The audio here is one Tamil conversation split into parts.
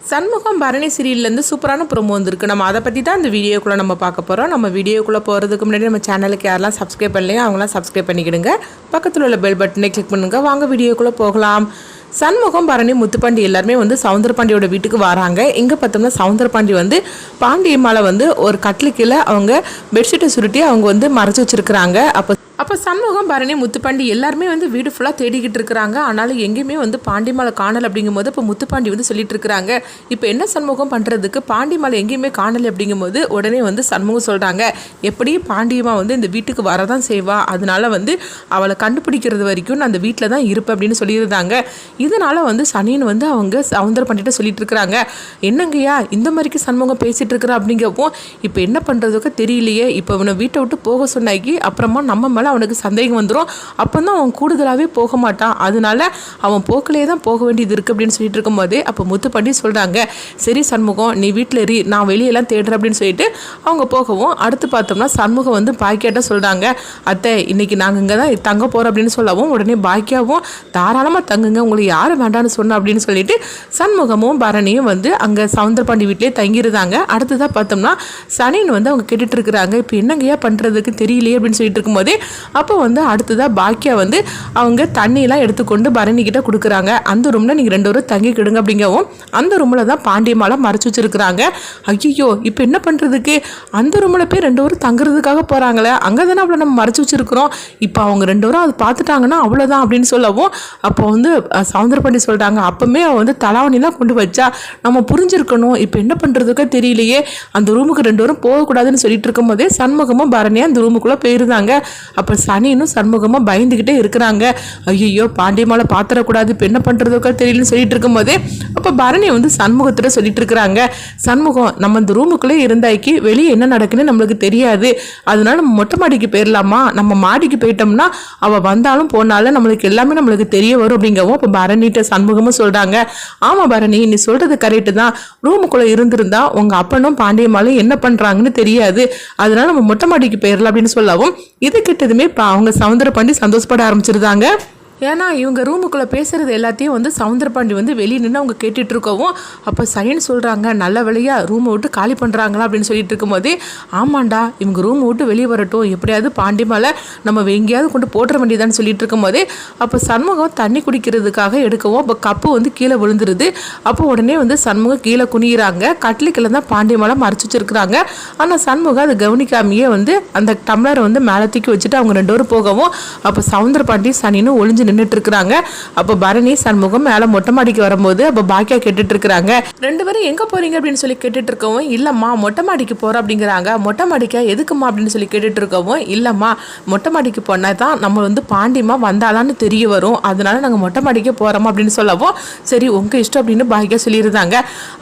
சண்முகம் பரணி சீரியல்லேருந்து சூப்பரான ப்ரோமோ வந்திருக்கு. நம்ம அதை பற்றி தான் இந்த வீடியோக்குள்ளே நம்ம பார்க்க போகிறோம் நம்ம வீடியோக்குள்ளே போகிறதுக்கு முன்னாடி நம்ம சேனலுக்கு யாரெல்லாம் சப்ஸ்கிரைப் பண்ணலையோ அவங்களாம் சப்ஸ்கிரைப் பண்ணிக்கிடுங்க. பக்கத்தில் உள்ள பெல் பட்டனை கிளிக் பண்ணுங்க. வாங்க வீடியோக்குள்ளே போகலாம். சண்முகம் பரணி முத்துப்பாண்டி எல்லாருமே வந்து சவுந்தரபாண்டியோட வீட்டுக்கு வராங்க. இங்கே பார்த்தோம்னா சவுந்தரபாண்டி வந்து பாண்டியம்மாவை வந்து ஒரு கட்டிலு கீழே அவங்க பெட்ஷீட்டை சுருட்டி அவங்க வந்து மறைச்சி வச்சிருக்கிறாங்க. அப்போ அப்போ சண்முகம் பரணி முத்துப்பாண்டி எல்லாருமே வந்து வீடு ஃபுல்லாக தேடிக்கிட்டு இருக்கிறாங்க. ஆனாலும் எங்கேயுமே வந்து பாண்டிமலை காணல் அப்படிங்கும்போது இப்போ முத்துப்பாண்டி வந்து சொல்லிட்டு இருக்கிறாங்க. இப்போ என்ன சண்முகம் பண்ணுறதுக்கு பாண்டிமலை எங்கேயுமே காணலை அப்படிங்கும்போது உடனே வந்து சண்முகம் சொல்கிறாங்க எப்படியும் பாண்டியமா வந்து இந்த வீட்டுக்கு வரதான் செய்வா? அதனால வந்து அவளை கண்டுபிடிக்கிறது வரைக்கும் நான் அந்த வீட்டில் தான் இருப்பேன் அப்படின்னு சொல்லியிருந்தாங்க. இதனால வந்து சனின்னு வந்து அவங்க சவுந்தர பண்ணிட்டு சொல்லிட்டு இருக்கிறாங்க. என்னங்கய்யா இந்த மாதிரிக்கு சண்முகம் பேசிட்டு இருக்கிற? அப்படிங்கப்போ இப்போ என்ன பண்ணுறதுக்கோ தெரியலையே. இப்போ அவனை வீட்டை விட்டு போக சொன்னாக்கி அப்புறமா நம்ம மேலே அவனுக்கு சந்தேகம் வந்துடும் அப்போ தான் அவன் கூடுதலாகவே போக மாட்டான். அதனால அவன் போக்கிலே தான் போக வேண்டியது இருக்குது அப்படின்னு சொல்லிட்டு இருக்கும்போது அப்போ முத்துப்பாண்டி சொல்கிறாங்க சரி சண்முகம் நீ வீட்டில் எரி நான் வெளியெல்லாம் தேடுறேன் அப்படின்னு சொல்லிட்டு அவங்க போகவும் அடுத்து பார்த்தோம்னா சண்முகம் வந்து பாக்கியாட்ட சொல்கிறாங்க அத்தை இன்னைக்கு நாங்கள் இங்கே தான் தங்க போகிறோம் அப்படின்னு சொல்லவும் உடனே பாக்கியாவும் தாராளமாக தங்குங்க உங்களுக்கு யாரும் வேண்டாம்னு சொன்ன அப்படின்னு சொல்லிட்டு சண்முகமும் பரணியும் வந்து அங்கே சவுந்தரபாண்டி வீட்டிலே தங்கியிருந்தாங்க. அடுத்ததாக பார்த்தோம்னா சனின்னு வந்து அவங்க கேட்டுட்டு இருக்கிறாங்க இப்போ என்னங்கய்யா பண்ணுறதுக்கு தெரியலையே அப்படின்னு சொல்லிட்டு இருக்கும்போதே அப்போ வந்து அடுத்ததாக பாக்கியா வந்து அவங்க தண்ணியெலாம் எடுத்துக்கொண்டு பரணிக்கிட்ட கொடுக்குறாங்க. அந்த ரூமில் நீங்கள் ரெண்டு பேரும் தங்கிக்கிடுங்க அப்படிங்கவும் அந்த ரூமில் தான் பாண்டியமாலாம் மறைச்சி வச்சிருக்கிறாங்க. ஐயோ இப்போ என்ன பண்ணுறதுக்கு அந்த ரூமில் போய் ரெண்டு பேரும் தங்குறதுக்காக போகிறாங்களே அங்கே தானே அவ்வளோ நம்ம மறைச்சி வச்சிருக்கிறோம். இப்போ அவங்க ரெண்டு பேரும் அது பார்த்துட்டாங்கன்னா அவ்வளோதான் அப்படின்னு சொல்லவும் அப்போ வந்து சவுந்தர சவுந்தரபாண்டி சொல்லிட்டாங்க அப்போமே அவள் வந்து தலாவணிலாம் கொண்டு வச்சா நம்ம புரிஞ்சிருக்கணும். இப்போ என்ன பண்ணுறதுக்கோ தெரியலையே. அந்த ரூமுக்கு ரெண்டு பேரும் போகக்கூடாதுன்னு சொல்லிட்டு இருக்கும்போதே சண்முகமும் பரணியாக அந்த ரூமுக்குள்ளே போயிருந்தாங்க. அப்போ அப்போ சனினும் சண்முகமாக பயந்துக்கிட்டே இருக்கிறாங்க. ஐயோ பாண்டியமாலை பாத்திரக்கூடாது இப்போ என்ன பண்ணுறதுக்கோ தெரியலன்னு சொல்லிட்டு இருக்கும்போதே அப்போ பரணி வந்து சண்முகத்திட்ட சொல்லிட்டு இருக்கிறாங்க. சண்முகம் நம்ம இந்த ரூமுக்குள்ளே இருந்தாக்கி வெளியே என்ன நடக்குன்னு நம்மளுக்கு தெரியாது. அதனால நம்ம மொட்டை மாடிக்கு போயிடலாமா நம்ம மாடிக்கு போயிட்டோம்னா அவள் வந்தாலும் போனாலும் நம்மளுக்கு எல்லாமே நம்மளுக்கு தெரிய வரும் அப்படிங்கவும் அப்போ பரணிகிட்ட சண்முகமும் சொல்கிறாங்க ஆமாம் பரணி நீ சொல்கிறது கரெக்டு தான். ரூமுக்குள்ளே இருந்திருந்தா உங்கள் அப்பனும் பாண்டியம்மாலும் என்ன பண்ணுறாங்கன்னு தெரியாது. அதனால நம்ம மொட்டை மாடிக்கு போயிடலாம் அப்படின்னு சொல்லவும் இது கிட்டது இப்போ அவங்க சவுந்தர பண்ணி சந்தோஷப்பட ஆரம்பிச்சிருந்தாங்க. ஏன்னா இவங்க ரூமுக்குள்ளே பேசுகிறது எல்லாத்தையும் வந்து சவுந்தரபாண்டி வந்து வெளியே நின்று அவங்க கேட்டுட்ருக்கவும் அப்போ சைன் சொல்கிறாங்க நல்ல வழியாக ரூமை விட்டு காலி பண்ணுறாங்களா அப்படின்னு சொல்லிட்டு இருக்கும்போதே ஆமாண்டா இவங்க ரூமை விட்டு வெளியே வரட்டும் எப்படியாவது பாண்டி மேலே நம்ம எங்கேயாவது கொண்டு போட்டுற வேண்டியதான்னு சொல்லிட்டு இருக்கும்போதே அப்போ சண்முகம் தண்ணி குடிக்கிறதுக்காக எடுக்கவும் அப்போ கப்பு வந்து கீழே விழுந்துருது. அப்போ உடனே வந்து சண்முகம் கீழே குனிகிறாங்க கட்லிக்கில் தான் பாண்டி மேலே மறைச்சி வச்சிருக்கிறாங்க. ஆனால் சண்முகம் அதை கவனிக்காமையே வந்து அந்த டம்ளரை வந்து மேலே தூக்கி வச்சுட்டு அவங்க ரெண்டு பேரும் போகவும் அப்போ சவுந்தரபாண்டி சனின்னு ஒளிஞ்சு நின்றுட்டு இருக்கிறாங்க. அப்போ பரணி சண்முகம் மேலே மொட்டை மாடிக்கு வரும்போது அப்போ பாக்கியா கேட்டுட்டு இருக்கிறாங்க. ரெண்டு பேரும் எங்கே போறீங்க அப்படின்னு சொல்லி கேட்டுட்டு இருக்கவும் இல்லைம்மா மொட்டை மாடிக்கு போகிறோம் அப்படிங்கிறாங்க. மொட்டை மாடிக்கா? எதுக்குமா அப்படின்னு சொல்லி கேட்டுட்டு இருக்கவும் இல்லைம்மா மொட்டை மாடிக்கு போனால் தான் நம்ம வந்து பாண்டியம்மா வந்தாலான்னு தெரிய வரும். அதனால நாங்கள் மொட்டை மாடிக்கு போகிறோமா அப்படின்னு சொல்லவும் சரி உங்கள் இஷ்டம் அப்படின்னு பாக்கியா சொல்லியிருந்தாங்க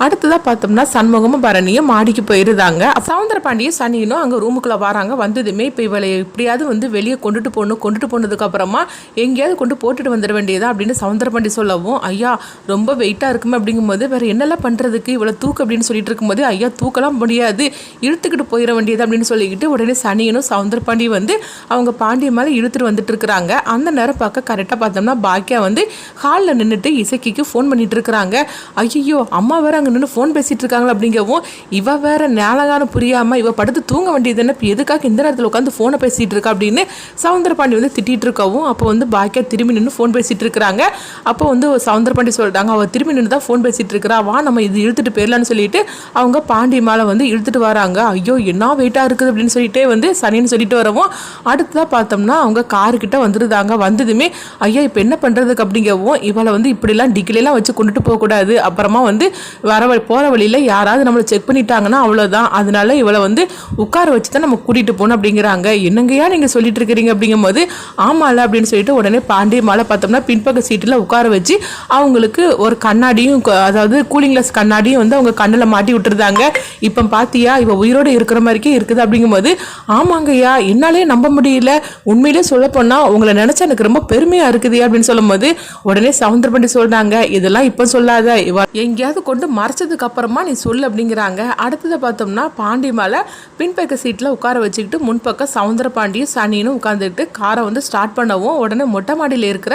அடுத்ததாக பார்த்தோம்னா சண்முகமும் பரணியும் மாடிக்கு போயிருந்தாங்க. சவுந்தர பாண்டியும் சனியனும் அங்கே ரூமுக்குள்ளே வராங்க. வந்ததுமே இப்போ இவளை எப்படியாவது வந்து வெளியே கொண்டுட்டு போகணும். கொண்டுட்டு போனதுக்கு அப்புறமா எங்கேயாவது கொண்டு போட்டுட்டு வந்துட வேண்டியதா அப்படின்னு சவுந்தரபாண்டி சொல்லவும் ஐயா ரொம்ப வெயிட்டாக இருக்குமே அப்படிங்கும்போது வேற என்னெல்லாம் பண்ணுறதுக்கு இவ்வளோ தூக்கு? அப்படின்னு சொல்லிட்டு இருக்கும்போது ஐயா தூக்கலாம் முடியாது இழுத்துக்கிட்டு போயிட வேண்டியது அப்படின்னு சொல்லிக்கிட்டு உடனே சனியனும் சவுந்தர பாண்டி வந்து அவங்க பாண்டிய மேலே இழுத்துட்டு வந்துட்டு இருக்கிறாங்க. அந்த நேரம் பார்க்க கரெக்டாக பார்த்தோம்னா பாக்கியா வந்து ஹாலில் நின்றுட்டு இசைக்கிக்கு ஃபோன் பண்ணிட்டு இருக்கிறாங்க. ஐயோ அம்மா வேற அங்கே நின்று ஃபோன் பேசிட்டு இருக்காங்களா? அப்படிங்கவும் இவ வேற நேலகாலம் புரியாமல் இவ படுத்து தூங்க வேண்டியது என்ன? இப்போ எதுக்காக இந்த நேரத்தில் உட்காந்து ஃபோனை பேசிட்டு இருக்கா? அப்படின்னு சவுந்தரபாண்டி வந்து திட்டிகிட்டு இருக்கவும் அப்போ வந்து பாக்கியா திரும்பி நின்று ஃபோன் பேசிகிட்டு இருக்கிறாங்க அப்போ வந்து சவுந்தர பாண்டி சொல்கிறாங்க அவள் திரும்பி நின்று தான் ஃபோன் பேசிகிட்டு இருக்கிறா வா நம்ம இது இழுத்துட்டு போயிடலான்னு சொல்லிட்டு அவங்க பாண்டி மேலே வந்து இழுத்துட்டு வராங்க. ஐயோ என்ன வெயிட்டாக இருக்குது அப்படின்னு சொல்லிட்டே வந்து சனின்னு சொல்லிட்டு வரவும் அடுத்ததாக பார்த்தோம்னா அவங்க காருக்கிட்ட வந்துருந்தாங்க வந்ததுமே ஐயா இப்போ என்ன பண்ணுறதுக்கு அப்படிங்கவும் இவளை வந்து இப்படிலாம் டிக்கிலாம் வச்சு கொண்டுட்டு போகக்கூடாது. அப்புறமா வந்து வர போகிற வழியில் யாராவது நம்மளை செக் பண்ணிட்டாங்கன்னா அவ்வளோதான் அதனால இவளை வந்து உட்கார வச்சு தான் நம்ம கூட்டிகிட்டு போகணும் அப்படிங்கிறாங்க. என்னங்கய்யா நீங்கள் சொல்லிட்டு இருக்கிறீங்க? அப்படிங்கும்போது ஆமாம்ல அப்படின்னு சொல்லிட்டு உடனே பாண்டி மலை பார்த்தோம்னா பின்பக்க சீட்டில் உட்கார வச்சு அவங்களுக்கு ஒரு கண்ணாடியும் அதாவது கூலிங் கிளாஸ் கண்ணாடியும் வந்து அவங்க கண்ணில் மாட்டி விட்டுருந்தாங்க. இப்போ பார்த்தியா இவ உயிரோடு இருக்கிற மாதிரிக்கே இருக்குது அப்படிங்கும்போது ஆமாங்கய்யா என்னாலே நம்ப முடியல. உண்மையிலே சொல்ல போனால் உங்களை நினச்சா எனக்கு ரொம்ப பெருமையாக இருக்குது அப்படின்னு சொல்லும்போது உடனே சவுந்தர பண்ணி சொல்கிறாங்க இதெல்லாம் இப்போ சொல்லாத. இவ எங்கேயாவது கொண்டு மறைச்சதுக்கு அப்புறமா நீ சொல்லு அப்படிங்கிறாங்க. அடுத்ததை பார்த்தோம்னா பாண்டி மேலே பின்பக்க சீட்டில் உட்கார வச்சுக்கிட்டு முன்பக்கம் சவுந்தர பாண்டியும் சனியும் உட்காந்துக்கிட்டு காரை வந்து ஸ்டார்ட் பண்ணவும் உடனே மொட்டை மாடியில் இருக்கிற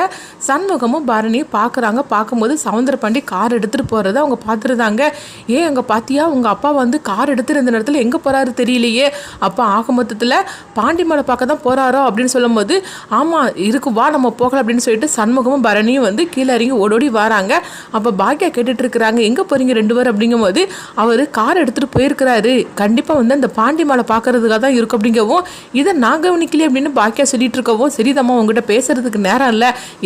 சண்முகமும் பரணியும் பார்க்குறாங்க. பார்க்கும்போது சவுந்தர பாண்டி கார் எடுத்துகிட்டு போகிறத அவங்க பார்த்துருந்தாங்க. ஏன் அங்கே பார்த்தியா உங்கள் அப்பா வந்து கார் எடுத்துருந்த இருந்த நேரத்தில் எங்கே போகிறாரு தெரியலையே. அப்போ ஆக மொத்தத்தில் பாண்டிமலை பார்க்க தான் போகிறாரோ அப்படின்னு சொல்லும்போது ஆமாம் இருக்கு வா நம்ம போகலாம் அப்படின்னு சொல்லிட்டு சண்முகமும் பரணியும் வந்து கீழே இறங்கி ஓடோடி வராங்க. அப்போ பாக்கியா கேட்டுட்டு இருக்கிறாங்க எங்கே போகிறீங்க ரெண்டு பேர் அப்படிங்கும்போது அவர் கார் எடுத்துகிட்டு போயிருக்கிறாரு. கண்டிப்பாக வந்து அந்த பாண்டிமலை பார்க்குறதுக்காக தான் இருக்கும் அப்படிங்கவும் இதை நான் கவனிக்கலையே அப்படின்னு பாக்கியா சொல்லிட்டு இருக்கவும் சரிதம்மா உங்ககிட்ட பேசுறதுக்கு நேரம் இல்லை.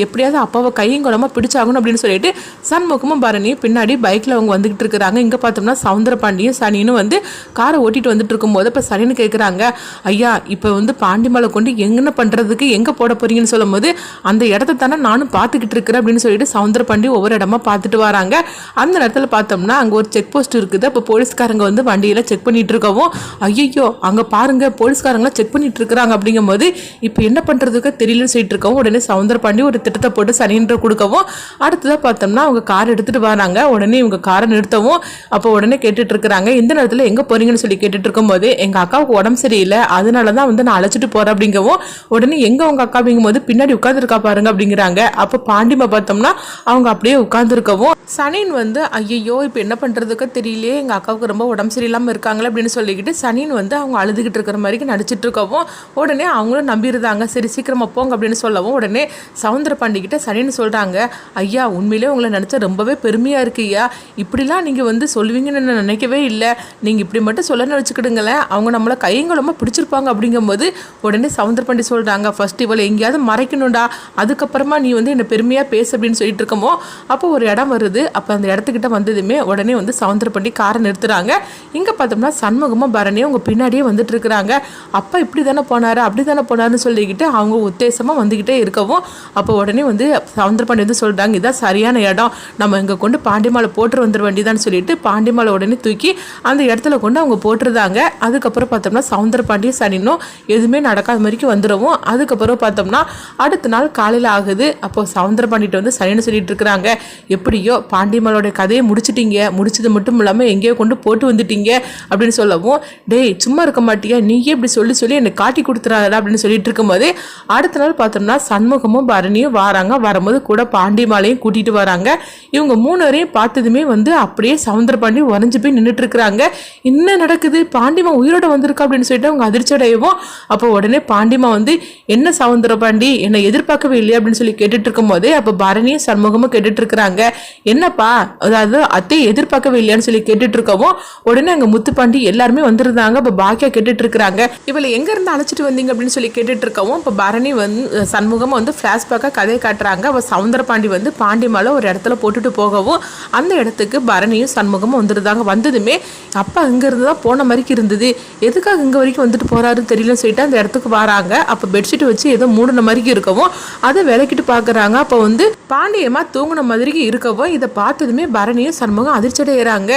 எப்படியாவது அப்பாவை கையும் குளமாக பிடிச்சாகணும் அப்படின்னு சொல்லிட்டு சண்முகமும் பரணியும் பின்னாடி பைக்கில் அவங்க வந்துகிட்டு இருக்கிறாங்க. இங்கே பார்த்தோம்னா சவுந்தர பாண்டியும் சனின்னு வந்து காரை ஓட்டிட்டு வந்துட்டு இருக்கும்போது இப்போ சனின்னு கேட்குறாங்க ஐயா இப்போ வந்து பாண்டிமலை கொண்டு எங்கன்னு பண்ணுறதுக்கு எங்கே போட போறீங்கன்னு சொல்லும்போது அந்த இடத்த தானே நானும் பார்த்துக்கிட்டு இருக்கிறேன் அப்படின்னு சொல்லிட்டு சவுந்தர பாண்டி ஒவ்வொரு இடமா பார்த்துட்டு வராங்க. அந்த இடத்துல பார்த்தோம்னா அங்கே ஒரு செக் போஸ்ட் இருக்குது. அப்போ போலீஸ்காரங்க வந்து வண்டியில் செக் பண்ணிட்டு இருக்கவும் ஐயோ அங்கே பாருங்க போலீஸ்காரங்களாம் செக் பண்ணிட்டு இருக்கிறாங்க அப்படிங்கும்போது இப்போ என்ன பண்ணுறதுக்கு தெரியலன்னு சொல்லிட்டு இருக்கவும் உடனே சவுந்தர பண்ணி ஒரு திட்டத்தை போட்டு சனின்ற கொடுக்கவும் அடுத்ததாக பார்த்தோம்னா அவங்க கார் எடுத்துகிட்டு வராங்க. உடனே இவங்க காரை நிறுத்தவும். அப்போ உடனே கேட்டுட்டு இருக்கிறாங்க. இந்த நேரத்தில் எங்கே போகிறீங்கன்னு சொல்லி கேட்டுட்டு இருக்கும்போது எங்கள் அக்காவுக்கு உடம்பு சரியில்லை. அதனால தான் வந்து நான் அழைச்சிட்டு போகிறேன் அப்படிங்கவும் உடனே எங்கே உங்கள் அக்கா அப்படிங்கும்போது பின்னாடி உட்காந்துருக்கா பாருங்க அப்படிங்கிறாங்க. அப்போ பாண்டிமா பார்த்தோம்னா அவங்க அப்படியே உட்காந்துருக்கவும் சனின் வந்து ஐயோ இப்போ என்ன பண்ணுறதுக்கு தெரியலையே. எங்கள் அக்காவுக்கு ரொம்ப உடம்பு சரியில்லாமல் இருக்காங்களே அப்படின்னு சொல்லிக்கிட்டு சனின் வந்து அவங்க அழுதுகிட்டு இருக்கிற மாதிரி நடிச்சிட்டு இருக்கவும் உடனே அவங்களும் நம்பியிருந்தாங்க. சரி சீக்கிரமாக போங்க அப்படின்னு சொல்லவும் உடனே சவுந்தர பாண்டிக்கிட்ட சரின்னு சொல்கிறாங்க ஐயா உண்மையிலே உங்களை நினச்சா ரொம்பவே பெருமையாக இருக்கு ஐயா. இப்படிலாம் நீங்கள் வந்து சொல்லுவீங்கன்னு நான் நினைக்கவே இல்லை. நீங்கள் இப்படி மட்டும் சொல்லணும்னு வச்சுக்கிடுங்களேன். அவங்க நம்மளை கையங்குளமாக பிடிச்சிருப்பாங்க. அப்படிங்கும்போது உடனே சவுந்தர பாண்டி சொல்கிறாங்க ஃபஸ்ட் இவளை எங்கேயாவது மறைக்கணும்டா. அதுக்கப்புறமா நீ வந்து என்னை பெருமையாக பேசு அப்படின்னு சொல்லிட்டு இருக்கமோ அப்போ ஒரு இடம் வருது. அப்போ அந்த இடத்துக்கிட்ட வந்ததுமே உடனே வந்து சவுந்தர பாண்டி காரை நிறுத்துறாங்க. இங்கே பார்த்தோம்னா சண்முகமும் பரணியும் அவங்க பின்னாடியே வந்துட்டு இருக்கிறாங்க. அப்பா இப்படி தானே போனாரு அப்படி தானே போனாருன்னு சொல்லிக்கிட்டு அவங்க உத்தேசமாக வந்துக்கிட்டே இருக்கவும் அப்போ உடனே வந்து சவுந்தரபாண்டி வந்து சொல்கிறாங்க இதான் சரியான இடம். நம்ம இங்கே கொண்டு பாண்டிமாலை போட்டு வந்துட வேண்டியதான்னு சொல்லிட்டு பாண்டிமாலை உடனே தூக்கி அந்த இடத்துல கொண்டு அவங்க போட்டுருந்தாங்க. அதுக்கப்புறம் பார்த்தோம்னா சவுந்தரபாண்டியும் சனினும் எதுவுமே நடக்காத மாதிரிக்கு வந்துடவும். அதுக்கப்புறம் பார்த்தோம்னா அடுத்த நாள் காலையில் ஆகுது. அப்போ சவுந்தரபாண்டிகிட்ட வந்து சனின்னு சொல்லிட்டு இருக்கிறாங்க. எப்படியோ பாண்டிமாலோட கதையை முடிச்சிட்டீங்க. முடிச்சது மட்டும் இல்லாமல் எங்கேயோ கொண்டு போட்டு வந்துட்டீங்க அப்படின்னு சொல்லவும் டேய் சும்மா இருக்க மாட்டியா? நீயே இப்படி சொல்லி சொல்லி என்னை காட்டி கொடுத்துறாடா அப்படின்னு சொல்லிட்டு இருக்கும்போது அடுத்த நாள் பார்த்தோம்னா சண்முகமும் பரணியும் வராங்க. வரும்போது கூட பாண்டிமாலையும் கூட்டிட்டு வராங்க. இவங்க மூணுவரையும் பார்த்ததுமே வந்து அப்படியே சவுந்தர பாண்டி உறைஞ்சு போய் நின்றுட்டு இருக்கிறாங்க என்ன நடக்குது? பாண்டிமா உயிரோட வந்திருக்கா? அப்படின்னு சொல்லிட்டு அவங்க அதிர்ச்சி அடையவும் அப்போ உடனே பாண்டிமா வந்து என்ன சவுந்தர பாண்டி? என்னை எதிர்பார்க்கவே இல்லையா? அப்படின்னு சொல்லி கேட்டுட்டு இருக்கும்போது அப்போ பரணியும் சண்முகமும் கேட்டுட்டு இருக்கிறாங்க என்னப்பா? அதாவது அத்தை எதிர்பார்க்கவே இல்லையான்னு சொல்லி கேட்டுட்டு இருக்கவும் உடனே அங்க முத்துப்பாண்டி எல்லாருமே வந்திருந்தாங்க. அப்போ பாக்கியா கேட்டுட்டு இருக்கிறாங்க இவளை எங்க இருந்து அழைச்சிட்டு வந்தீங்க? அப்படின்னு சொல்லி கேட்டுட்டு இருக்கவும் இப்போ பரணி வந்து சண்முகமா வந்து ஃப்ளாஷ்பேக்காக கதையை காட்டுறாங்க. அப்போ சவுந்தரபாண்டி வந்து பாண்டி மலை ஒரு இடத்துல போட்டுட்டு போகவும் அந்த இடத்துக்கு பரணியும் சண்முகமும் வந்துருந்தாங்க வந்ததுமே அப்பா இங்கேருந்து தான் போன மாதிரிக்கு இருந்தது. எதுக்காக இங்கே வரைக்கும் வந்துட்டு போகிறாருன்னு தெரியலன்னு சொல்லிட்டு அந்த இடத்துக்கு வராங்க. அப்போ பெட்ஷீட் வச்சு ஏதோ மூடின மாதிரிக்கு இருக்கவும் அதை விளக்கிட்டு பார்க்குறாங்க அப்போ வந்து பாண்டியமாக தூங்கின மாதிரிக்கு இருக்கவும் இதை பார்த்ததுமே பரணியும் சண்முகம் அதிர்ச்சியடைகிறாங்க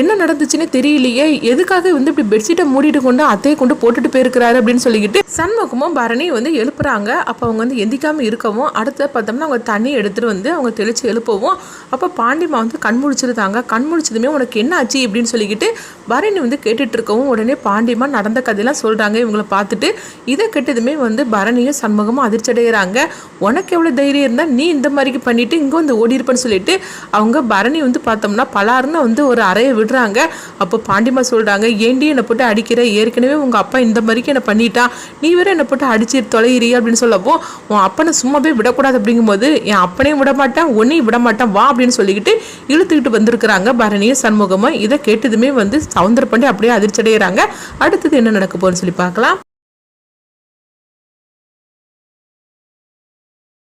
என்ன நடந்துச்சுன்னே தெரியலையே. எதுக்காக வந்து இப்படி பெட்ஷீட்டை மூடிட்டு கொண்டு அத்தையை கொண்டு போட்டுட்டு போயிருக்கிறாரு? அப்படின்னு சொல்லிக்கிட்டு சண்முகமும் பரணியும் வந்து எழுப்புறாங்க. அப்போ அவங்க வந்து எந்திக்காமல் இருக்க இருக்கவும் அடுத்து பார்த்தோம்னா அவங்க தண்ணி எடுத்துகிட்டு வந்து அவங்க தெளித்து எழுப்பவும். அப்போ பாண்டிமா வந்து கண் முடிச்சிருந்தாங்க கண் முழிச்சதுமே உனக்கு என்ன ஆச்சு அப்படின்னு சொல்லிக்கிட்டு பரணி வந்து கேட்டுட்டு இருக்கவும் உடனே பாண்டிமா நடந்த கதையெல்லாம் சொல்கிறாங்க இவங்களை பார்த்துட்டு இதை கெட்டதுமே வந்து பரணியும் சண்முகமும் அதிர்ச்சி அடைகிறாங்க உனக்கு எவ்வளோ தைரியம் இருந்தால் நீ இந்த மாதிரிக்கு பண்ணிவிட்டு இங்கே வந்து ஓடி இருப்பேன்னு சொல்லிட்டு அவங்க பரணி வந்து பார்த்தோம்னா பலாருன்னு வந்து ஒரு அறையை விடுறாங்க. அப்போ பாண்டிமா சொல்கிறாங்க ஏண்டி என்னை போட்டு அடிக்கிற? ஏற்கனவே உங்கள் அப்பா இந்த மாதிரிக்கு என்ன பண்ணிட்டான் நீ வேற என்னை போட்டு அடிச்சு தொலைகிறீ அப்படின்னு சொல்லப்போ உன் அப்பனை சும்மாவே விடக்கூடாது அப்படிங்கும்போது என் அப்பனையும் விட மாட்டேன் உன்னையும் விட மாட்டேன் வா அப்படின்னு சொல்லிக்கிட்டு இழுத்துக்கிட்டு வந்திருக்கிறாங்க பரணியும் சண்முகமும். இதை கேட்டதுமே வந்து சவுந்தர பாண்டி அப்படியே அதிர்ச்சி அடைகிறாங்க அடுத்தது என்ன நடக்க போகுதுன்னு சொல்லி பார்க்கலாம்.